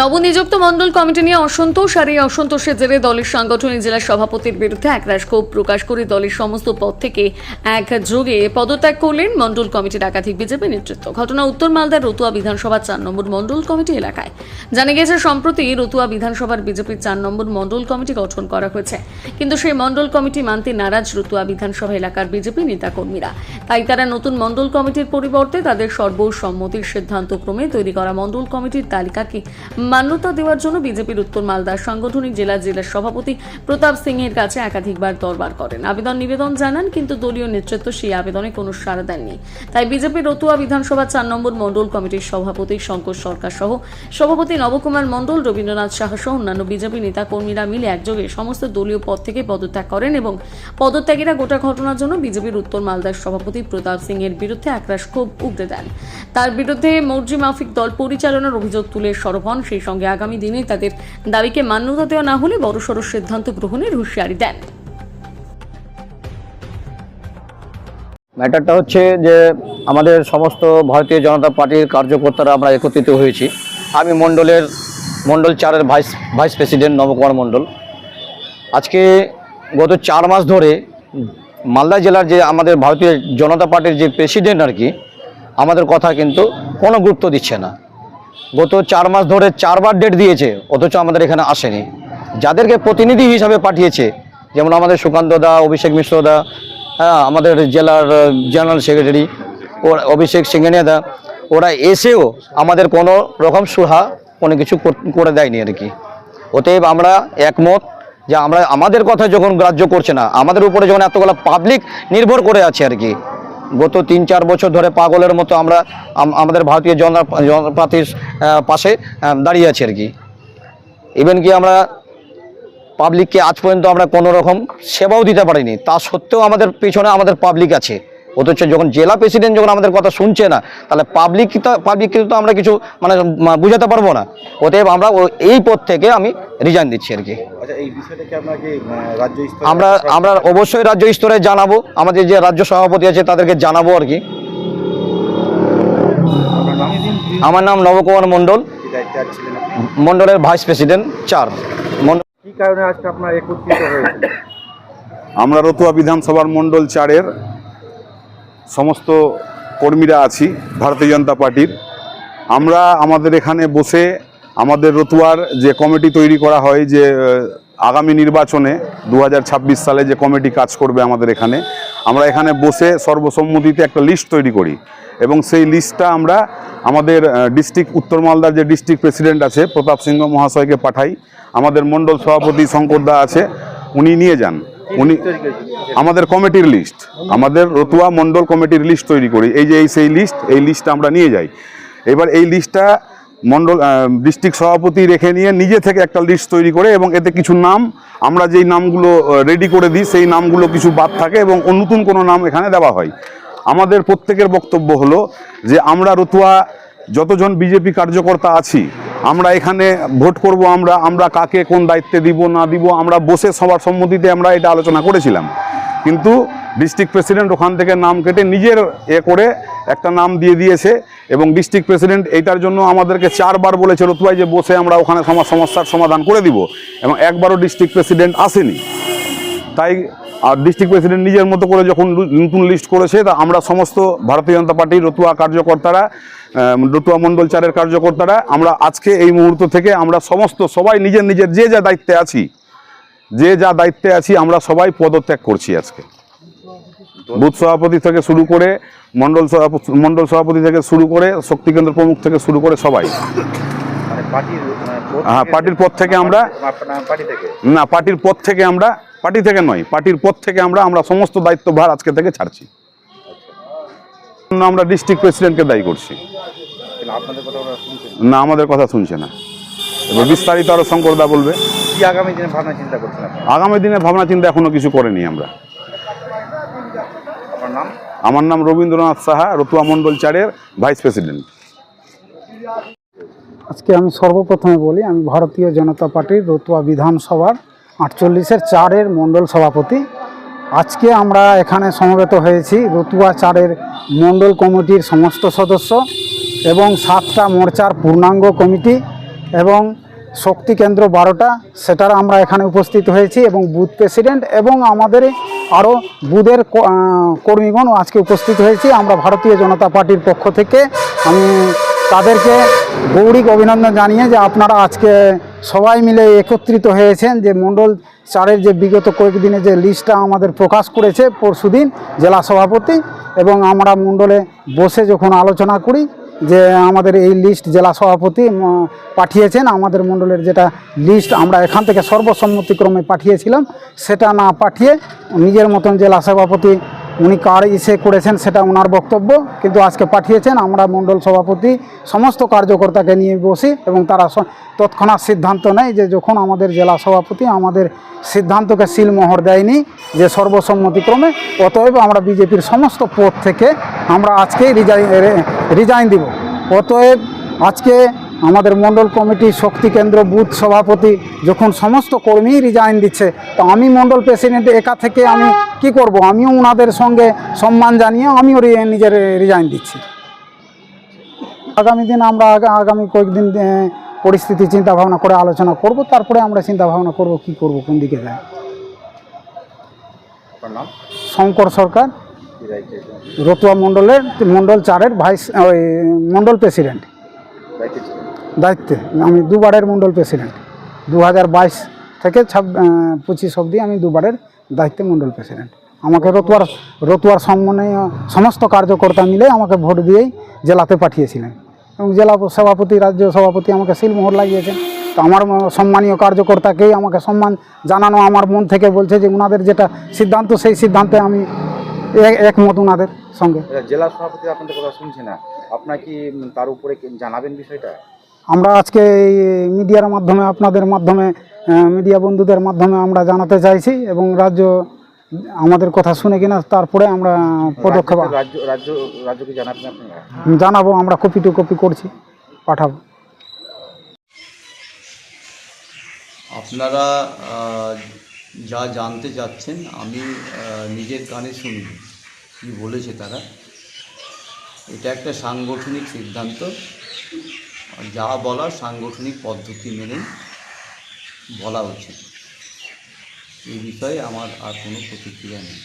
নবনিযুক্ত মণ্ডল কমিটি নিয়ে অসন্তোষ আর এই অসন্তোষের জেরে দলের সাংগঠনিক জেলা সভাপতির বিরুদ্ধে একরাশ ক্ষোভ প্রকাশ করে দলের সমস্ত পদ থেকে এক যোগে পদত্যাগ করলেন মণ্ডল কমিটির একাধিক বিজেপি নেতৃত্ব। ঘটনা উত্তর মালদার রতুয়া বিধানসভার চার নম্বর মণ্ডল কমিটি এলাকায়। জানা গেছে সম্প্রতি রতুয়া বিধানসভার বিজেপির চার নম্বর মন্ডল কমিটি গঠন করা হয়েছে। কিন্তু সেই মন্ডল কমিটি মানতে নারাজ রতুয়া বিধানসভা এলাকার বিজেপি নেতাকর্মীরা। তাই তারা নতুন মন্ডল কমিটির পরিবর্তে তাদের সর্বসম্মতির সিদ্ধান্তক্রমে তৈরি করা মন্ডল কমিটির তালিকাকে মান্যতা দেওয়ার জন্য বিজেপির উত্তর মালদার সাংগঠনিক জেলা জেলার সভাপতি প্রতাপ সিং এর কাছে একাধিকবার দরবার করেন। আবেদন নিবেদন জানান, কিন্তু দলীয় নেতৃত্ব সেই আবেদনে কোনো সাড়া দেননি। তাই বিজেপির রতুয়া বিধানসভা চার নম্বর মণ্ডল কমিটির সভাপতি শঙ্কর সরকার সহ সভাপতি নবকুমার মণ্ডল, রবীন্দ্রনাথ সাহা সহ অন্যান্য বিজেপি নেতা কর্মীরা মিলে একযোগে সমস্ত দলীয় পদ থেকে পদত্যাগ করেন এবং পদত্যাগীরা গোটা ঘটনার জন্য বিজেপির উত্তর মালদার সভাপতি প্রতাপ সিং এর বিরুদ্ধে একরাশ ক্ষোভ উগড়ে দেন। তার বিরুদ্ধে মর্জি মাফিক দল পরিচালনার অভিযোগ তুলে সরব হন সেই সঙ্গে আগামী দিনে তাদের দাবিকে মান্যতা দেওয়া না হলে বড় বড়সড় সিদ্ধান্ত গ্রহণের হুঁশিয়ারি দেন। ম্যাটারটা হচ্ছে যে আমাদের সমস্ত ভারতীয় জনতা পার্টির কার্যকর্তারা আমরা একত্রিত হয়েছি। আমি মণ্ডলের, মণ্ডল চারের vice vice president Nabakumar Mandal. আজকে গত চার মাস ধরে মালদা জেলার যে আমাদের ভারতীয় জনতা পার্টির যে প্রেসিডেন্ট আর কি, আমাদের কথা কিন্তু কোনো গুরুত্ব দিচ্ছে না। গত চার মাস ধরে চারবার ডেট দিয়েছে, অথচ আমাদের এখানে আসেনি। যাদেরকে প্রতিনিধি হিসাবে পাঠিয়েছে, যেমন আমাদের সুকান্ত দা, অভিষেক মিশ্র দা হ্যাঁ আমাদের জেলার জেনারেল সেক্রেটারি ও অভিষেক সিংহানিয়া দা, ওরা এসেও আমাদের কোনো রকম সুহা কোনো কিছু করে দেয়নি আর কি। অতএব আমরা একমত যে আমরা, আমাদের কথা যখন গ্রাহ্য করছে না, আমাদের উপরে যখন এতগুলো পাবলিক নির্ভর করে আছে আর কি গত তিন চার বছর ধরে পাগলের মতো আমরা আমাদের ভারতীয় জনতা পার্টির পাশে দাঁড়িয়ে আছি আর কি। ইভেন কি আমরা পাবলিককে আজ পর্যন্ত আমরা কোনো রকম সেবাও দিতে পারিনি। তা সত্ত্বেও আমাদের পিছনে আমাদের পাবলিক আছে। অথচ যখন জেলা প্রেসিডেন্ট যখন আমাদের কথা শুনছে না তাহলে পাবলিক পাবলিককে তো আমরা কিছু মানে বুঝাতে পারব না। অতএব আমরা এই পদ থেকে আমি রিজাইন দিচ্ছি আর কি। আচ্ছা এই বিষয়টা কি আপনাকে আহ, রাজ্য স্তরে আমরা আমরা অবশ্যই রাজ্য স্তরে জানাব। আমাদের যে রাজ্য সভাপতি আছে তাদেরকে জানাব আর কি। আমার নাম নবকুমার মণ্ডল। মণ্ডলের ভাইস প্রেসিডেন্ট চার। কি কারণে আজকে আপনার একত্রিত হয়েছে? আমরা রতুয়া বিধানসভার মণ্ডল চারের সমস্ত কর্মীরা আছি, ভারতীয় জনতা পার্টির। আমরা আমাদের এখানে বসে আমাদের রতুয়ার যে কমিটি তৈরি করা হয় যে আগামী নির্বাচনে দু হাজার ছাব্বিশ সালে যে কমিটি কাজ করবে আমাদের এখানে, আমরা এখানে বসে সর্বসম্মতিতে একটা লিস্ট তৈরি করি এবং সেই লিস্টটা আমরা আমাদের ডিস্ট্রিক্ট, উত্তর মালদার যে ডিস্ট্রিক্ট প্রেসিডেন্ট আছে, প্রতাপ সিংহ মহাশয়কে পাঠাই। আমাদের মণ্ডল সভাপতি শঙ্করদা আছে, উনি নিয়ে যান। উনি আমাদের কমিটির লিস্ট আমাদের রতুয়া মণ্ডল কমিটির লিস্ট তৈরি করি। এই যে এই সেই লিস্ট এই লিস্টটা আমরা নিয়ে যাই। এবার এই লিস্টটা মণ্ডল ডিস্ট্রিক্ট সভাপতি রেখে নিয়ে নিজে থেকে একটা লিস্ট তৈরি করে এবং এতে কিছু নাম আমরা যেই নামগুলো রেডি করে দিই সেই নামগুলো কিছু বাদ থাকে এবং নতুন কোনো নাম এখানে দেওয়া হয়। আমাদের প্রত্যেকের বক্তব্য হলো যে আমরা রতুয়া যতজন বিজেপি কার্যকর্তা আছি আমরা এখানে ভোট করব, আমরা আমরা কাকে কোন দায়িত্বে দিব, না দিব, আমরা বসে সবার সম্মতিতে আমরা এটা আলোচনা করেছিলাম। কিন্তু ডিস্ট্রিক্ট প্রেসিডেন্ট ওখান থেকে নাম কেটে নিজের এ করে একটা নাম দিয়ে দিয়েছে এবং ডিস্ট্রিক্ট প্রেসিডেন্ট এইটার জন্য আমাদেরকে চারবার বলেছে রতুয়ায় যে বসে আমরা ওখানে সমস্যার সমাধান করে দিব এবং একবারও ডিস্ট্রিক্ট প্রেসিডেন্ট আসেনি। তাই আর ডিস্ট্রিক্ট প্রেসিডেন্ট নিজের মতো করে যখন নতুন লিস্ট করেছে, তা আমরা সমস্ত ভারতীয় জনতা পার্টির রতুয়া কার্যকর্তারা রতুয়া মণ্ডল চারের কার্যকর্তারা, আমরা আজকে এই মুহূর্ত থেকে আমরা সমস্ত সবাই নিজের নিজের যে যা দায়িত্বে আছি, যে যা দায়িত্বে আছি, আমরা সবাই পদত্যাগ করছি আজকে। বুথ সভাপতি থেকে শুরু করে, মণ্ডল সভাপতি মণ্ডল সভাপতি থেকে শুরু করে শক্তিকেন্দ্র প্রমুখ থেকে শুরু করে সবাই। হ্যাঁ, পার্টির পদ থেকে আমরা- না পার্টির পদ থেকে আমরা পার্টি থেকে নয় পার্টির পদ থেকে আমরা আমরা সমস্ত দায়িত্বভার আজকে থেকে ছাড়ছি। আমরা ডিস্ট্রিক্ট প্রেসিডেন্টকে দায়ী করছি। না আমাদের কথা শুনছে না। এবার বিস্তারিত আরও শঙ্করদা বলবে। আগামী দিনে ভাবনা চিন্তা করছেন আগামী দিনে ভাবনা চিন্তা এখনও কিছু করেনি আমরা। আমার নাম রবীন্দ্রনাথ সাহা রতুয়া মণ্ডল চারের ভাইস প্রেসিডেন্ট। আজকে আমি সর্বপ্রথমে বলি আমি ভারতীয় জনতা পার্টির রতুয়া বিধানসভার আটচল্লিশের চারের মণ্ডল সভাপতি। আজকে আমরা এখানে সমবেত হয়েছি রতুয়া চারের মণ্ডল কমিটির সমস্ত সদস্য এবং সাতটা মোর্চার পূর্ণাঙ্গ কমিটি এবং শক্তি কেন্দ্র বারোটা সেটার আমরা এখানে উপস্থিত হয়েছি এবং বুথ প্রেসিডেন্ট এবং আমাদের আরও বুথের ক- আহ, কর্মীগণ আজকে উপস্থিত হয়েছি। আমরা ভারতীয় জনতা পার্টির পক্ষ থেকে আমি তাদেরকে গৌরিক অভিনন্দন জানিয়ে যে আপনারা আজকে সবাই মিলে একত্রিত হয়েছেন যে মণ্ডল চারের যে বিগত কয়েকদিনে যে লিস্টটা আমাদের প্রকাশ করেছে পরশুদিন জেলা সভাপতি এবং আমরা মণ্ডলে বসে যখন আলোচনা করি যে আমাদের এই লিস্ট জেলা সভাপতি পাঠিয়েছেন, আমাদের মণ্ডলের যেটা লিস্ট আমরা এখান থেকে সর্বসম্মতিক্রমে পাঠিয়েছিলাম, সেটা না পাঠিয়ে নিজের মতন জেলা সভাপতি উনি কার ইসে করেছেন সেটা ওনার বক্তব্য, কিন্তু আজকে পাঠিয়েছেন আমরা মণ্ডল সভাপতি, সমস্ত কার্যকর্তাকে নিয়ে বসি এবং তারা তৎক্ষণাৎ সিদ্ধান্ত নেয় যে যখন আমাদের জেলা সভাপতি আমাদের সিদ্ধান্তকে সিলমোহর দেয়নি যে সর্বসম্মতিক্রমে, অতএব আমরা বিজেপির সমস্ত পদ থেকে আমরা আজকেই রিজাইন রিজাইন দিব। অতএব আজকে আমাদের মণ্ডল কমিটি শক্তি কেন্দ্র বুথ সভাপতি যখন সমস্ত কর্মী রিজাইন দিচ্ছে তো আমি মণ্ডল প্রেসিডেন্ট একা থেকে আমি কি করব? আমিও ওনাদের সঙ্গে সম্মান জানিয়ে আমিও রি- নিজের রিজাইন দিচ্ছি। আগামী দিন আমরা আগা- আগামী কয়েকদিন পরিস্থিতি চিন্তা ভাবনা করে আলোচনা করব তারপরে আমরা চিন্তা ভাবনা করব কি করব কোন দিকে যায়। শঙ্কর সরকার রতুয়া মণ্ডলের মণ্ডল চারের ভাইস ওই মণ্ডল প্রেসিডেন্ট দায়িত্বে। আমি দুবারের মণ্ডল প্রেসিডেন্ট। দু হাজার বাইশ থেকে ছাব পঁচিশ অবধি আমি দুবারের দায়িত্বে মণ্ডল প্রেসিডেন্ট। আমাকে রতুয়ার রতুয়ার সম্মানীয় সমস্ত কার্যকর্তা মিলে আমাকে ভোট দিয়েই জেলাতে পাঠিয়েছিলেন। এবং জেলা সভাপতি, রাজ্য সভাপতি আমাকে সিলমোহর লাগিয়েছেন। তো আমার সম্মানীয় কার্যকর্তাকেই আমাকে সম্মান জানানো আমার মন থেকে বলছে যে ওনাদের যেটা সিদ্ধান্ত, সেই সিদ্ধান্তে আমি একমত ওনাদের সঙ্গে। জেলা সভাপতি আপনাদের কথা শুনছে না। আপনার কি তার উপরে জানাবেন বিষয়টা? আমরা আজকে এই মিডিয়ার মাধ্যমে আপনাদের মাধ্যমে মিডিয়া বন্ধুদের মাধ্যমে আমরা জানাতে চাইছি এবং রাজ্য আমাদের কথা শুনে কিনা তারপরে আমরা পদক্ষেপ রাজ্য রাজ্য রাজ্যকে জানাবেন জানাব আমরা কপি টু কপি করছি পাঠাবো। আপনারা যা জানতে চাচ্ছেন আমি নিজের কানে শুনি কী বলেছে তারা? এটা একটা সাংগঠনিক সিদ্ধান্ত। যা বলার সাংগঠনিক পদ্ধতি মেনে বলা উচিত এই বিষয়ে আমার আর কোনো প্রতিক্রিয়া নেই।